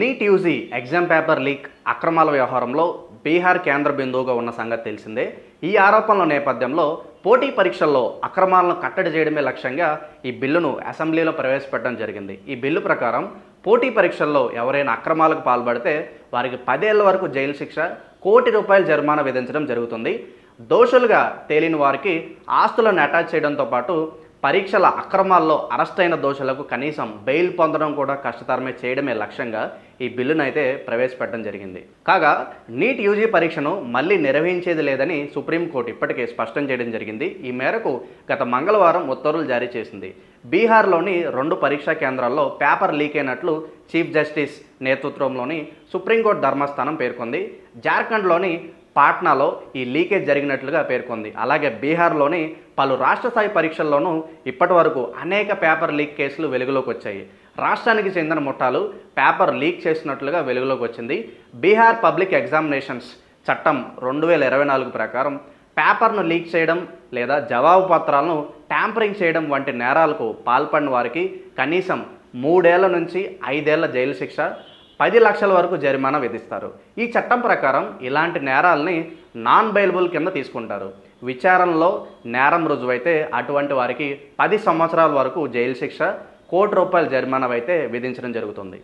NEET UG exam paper leak అక్రమాల వ్యవహారంలో బీహార్ కేంద్ర బిందువుగా ఉన్న సంగతి తెలిసిందే. ఈ ఆరోపణల నేపథ్యంలో పోటీ పరీక్షల్లో అక్రమాలను కట్టడి చేయడమే లక్ష్యంగా ఈ బిల్లును అసెంబ్లీలో ప్రవేశపెట్టడం జరిగింది. ఈ బిల్లు ప్రకారం పోటీ పరీక్షల్లో ఎవరైనా అక్రమాలకు పాల్పడితే వారికి పదేళ్ళ వరకు జైలు శిక్ష కోటి రూపాయల జరిమానా విధించడం జరుగుతుంది. దోషులుగా తేలిన వారికి ఆస్తులను అటాచ్ చేయడంతో పాటు పరీక్షల అక్రమాల్లో అరెస్ట్ అయిన దోషులకు కనీసం బెయిల్ పొందడం కూడా కష్టతరమే చేయడమే లక్ష్యంగా ఈ బిల్లును అయితే ప్రవేశపెట్టడం జరిగింది. కాగా నీట్ యూజీ పరీక్షను మళ్ళీ నిర్వహించేది లేదని సుప్రీంకోర్టు ఇప్పటికే స్పష్టం చేయడం జరిగింది. ఈ మేరకు గత మంగళవారం ఉత్తర్వులు జారీ చేసింది. బీహార్లోని రెండు పరీక్షా కేంద్రాల్లో పేపర్ లీక్ అయినట్లు చీఫ్ జస్టిస్ నేతృత్వంలోని సుప్రీంకోర్టు ధర్మస్థానం పేర్కొంది. జార్ఖండ్లోని పాట్నాలో ఈ లీకేజ్ జరిగినట్లుగా పేర్కొంది. అలాగే బీహార్లోని పలు రాష్ట్ర స్థాయి పరీక్షల్లోనూ ఇప్పటి వరకు అనేక పేపర్ లీక్ కేసులు వెలుగులోకి వచ్చాయి. రాష్ట్రానికి చెందిన ముఠాలు పేపర్ లీక్ చేసినట్లుగా వెలుగులోకి వచ్చింది. బీహార్ పబ్లిక్ ఎగ్జామినేషన్స్ చట్టం రెండు వేల ఇరవై నాలుగు ప్రకారం పేపర్ను లీక్ చేయడం లేదా జవాబు పత్రాలను ట్యాంపరింగ్ చేయడం వంటి నేరాలకు పాల్పడిన వారికి కనీసం మూడేళ్ళ నుంచి ఐదేళ్ళ జైలు శిక్ష పది లక్షల వరకు జరిమానా విధిస్తారు. ఈ చట్టం ప్రకారం ఇలాంటి నేరాలని నాన్ బెయిలబుల్ కింద తీసుకుంటారు. విచారణలో నేరం రుజువైతే అటువంటి వారికి పది సంవత్సరాల వరకు జైలు శిక్ష కోటి రూపాయల జరిమానా అయితే విధించడం జరుగుతుంది.